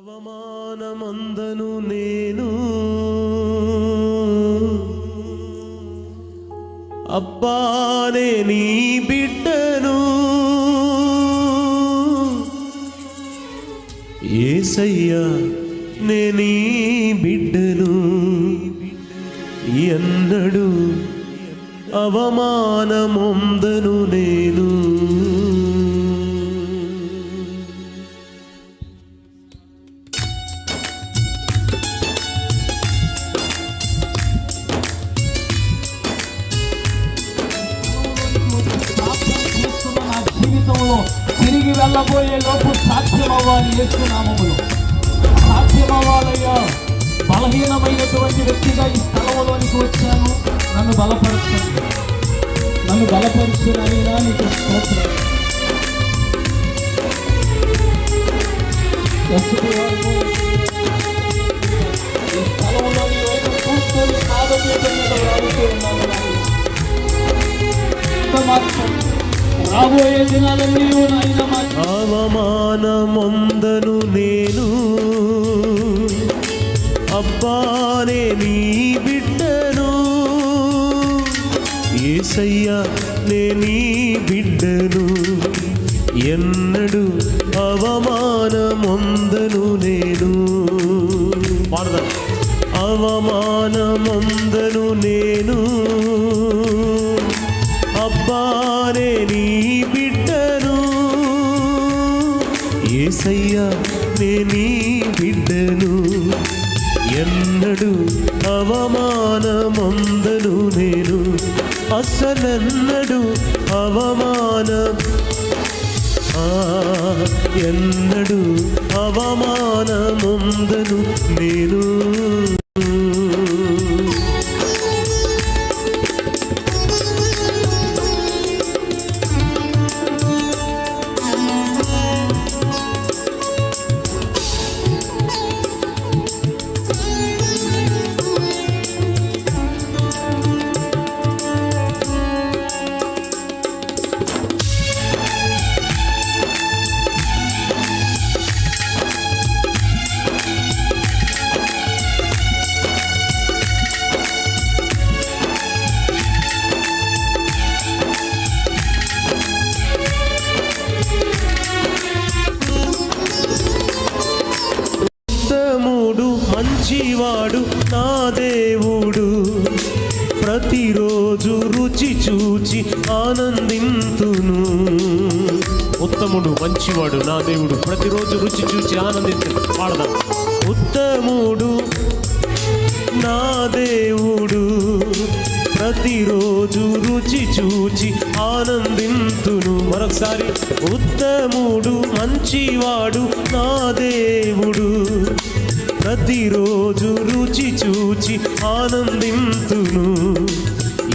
అవమానమందను నేను. అబ్బానే నీ బిడ్డను. ఏసయ్యా నే నీ బిడ్డను. ఎన్నడు అవమానమొందను నేను. తిరిగి వెళ్ళబోయే లోపు సాధ్యం అవ్వాలి యేసునామములో సాధ్యం అవ్వాలయ్యా బలహీనమైనటువంటి వ్యక్తిగా ఈ స్థలంలోనికి వచ్చాను. నన్ను బలపరచండి. నన్ను బలపరుచునైనా నీకు స్తోత్రం. ఈ స్థలంలో కూర్చొని పాదపీఠం మీద వాడుతూ ఉన్నాను నాయనా. రాబోయే దినాలన్నీ అవమానమొందను నేను. అబ్బానే నీ బిడ్డను. ఏసయ్యా నే నీ బిడ్డను. ఎన్నడు అవమానమొందను నేను. అవమానమొందను నేను. ఏసయ్యా నే బిడ్డను. ఎన్నడు అవమానమందను నేను. అసలెన్నడు అవమానం. ఎన్నడు అవమానముందను నేను. మంచివాడు నా దేవుడు. ప్రతిరోజు రుచి చూచి ఆనందింతును. ఉత్తముడు మంచివాడు నా దేవుడు. ప్రతిరోజు రుచి చూచి ఆనందించు. పాడదాం. ఉత్తముడు నా దేవుడు. ప్రతిరోజు రుచి చూచి ఆనందింతును. మరొకసారి. ఉత్తముడు మంచివాడు నా దేవుడు. ప్రతిరోజు రుచి చూచి ఆనందింతును.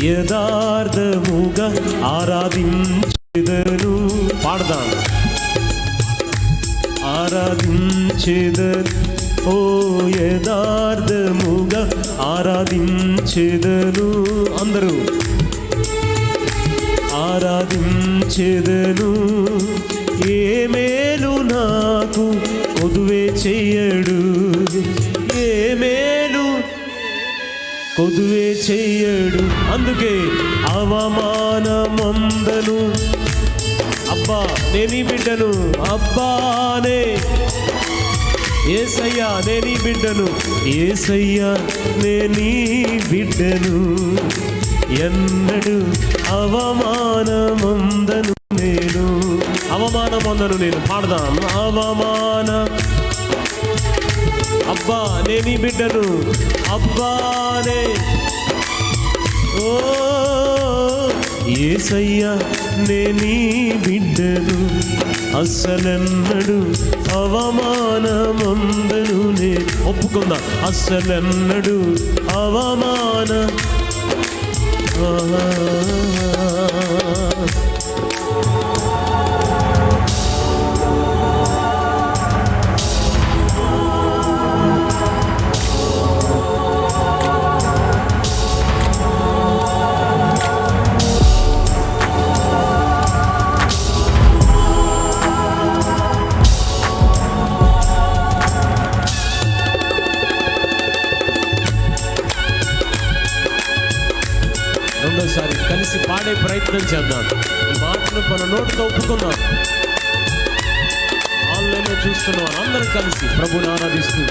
యథార్థముగా ఆరాధించెదను. పాడదాం. ఆరాధించెదను. ఓ యథార్థముగా ఆరాధించెదను. అందరూ. ఆరాధించెదను. ఏ మేలు నాకు పొదువే చెయ్యడు కొదువే చేయడు అందుకే అవమానమందను. అబ్బా నేనీ బిడ్డను. అబ్బానే ఏసయ్యా నేని బిడ్డను. ఏసయ్యా నేని బిడ్డను. ఎన్నడు అవమానమందను నేను. అవమానమందను నేను. పాడదాం. అవమాన అబ్బా నేను ఈ బిడ్డను. అబ్బానే ఓ ఏసయ్యా నేనీ బిడ్డను. అస్సలెన్నడు అవమానమందను నే. ఒప్పుకుందా? అస్సలెన్నడు అవమాన. రెండోసారి కలిసి పాడే ప్రయత్నం చేద్దాం. ఈ మాటను మన నోటితో ఒప్పుకుందాం. ఆన్లైన్లో చూస్తున్న వారు అందరం కలిసి ప్రభుని ఆరాధిస్తూ